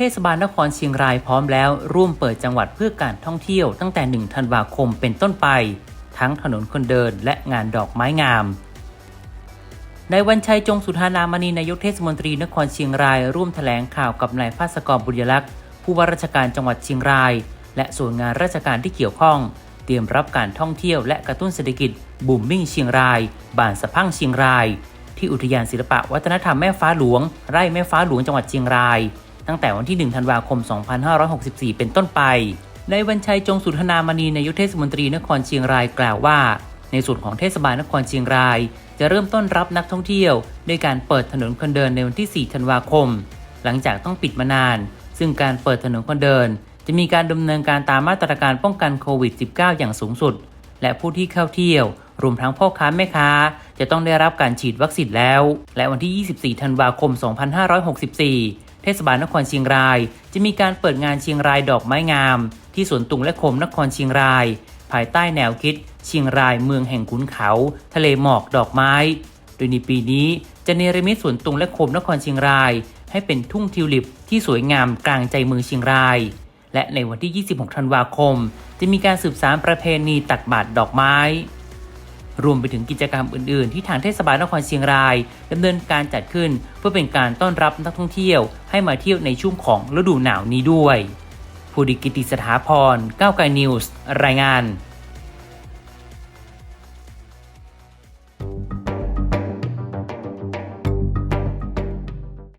เทศบาลนครเชียงรายพร้อมแล้วร่วมเปิดจังหวัดเพื่อการท่องเที่ยวตั้งแต่ 1 ธันวาคมเป็นต้นไป ทั้งถนนคนเดินและงานดอกไม้งามในายวันชัยจงสุธานามณีนายกเทศมนตรีนครเชียงราย ร่วมแถลงข่าวกับนายภาสกรบุญยลักษ์ผู้ว่าราชการจังหวัดเชียงราย และส่วนงานราชการที่เกี่ยวข้อง เตรียมรับการท่องเที่ยวและกระตุ้นเศรษฐกิจบูมมิ่งเชียงราย บานสะพังเชียงราย ที่อุทยานศิลปะวัฒนธรรมแม่ฟ้าหลวง ไร่แม่ฟ้าหลวงจังหวัดเชียงราย ตั้งแต่วันที่ 1 ธันวาคม 2564 เป็นต้นไปในายวันชัยจงสุธนามณีนายกเทศมนตรีนครเชียงรายกล่าวว่า ในส่วนของเทศบาลนครเชียงราย จะเริ่มต้นรับนักท่องเที่ยวด้วยการเปิดถนนคนเดินในวันที่ 4 ธันวาคม หลังจากต้องปิดมานาน ซึ่งการเปิดถนนคนเดิน จะมีการดำเนินการตามมาตรการป้องกันโควิด -19 อย่างสูงสุด และผู้ที่เข้าเที่ยว รวมทั้งพ่อค้าแม่ค้า จะต้องได้รับการฉีดวัคซีนแล้ว และวันที่ 24 ธันวาคม 2564 ศบาลนครเชียงราย จะมีการเปิดงานเชียงรายดอกไม้งาม ที่สวนตุงและคมนครเชียงราย ภายใต้แนวคิด เชียงรายเมืองแห่งขุนเขา ทะเลหมอกดอกไม้ โดยในปีนี้จะเนรมิตสวนตุงและคมนครเชียงราย ให้เป็นทุ่งทิวลิปที่สวยงามกลางใจเมืองเชียงราย และในวันที่ 26 ธันวาคม จะมีการสืบสานประเพณีตักบาตรดอกไม้ รวมไปถึงกิจกรรมอื่นๆ ที่ทางเทศบาลนครเชียงรายดำเนินการจัดขึ้น เพื่อเป็นการต้อนรับนักท่องเที่ยวให้มาเที่ยวในช่วงของฤดูหนาวนี้ด้วยภูดิกิติสถาพรก้าวไกลนิวส์รายงาน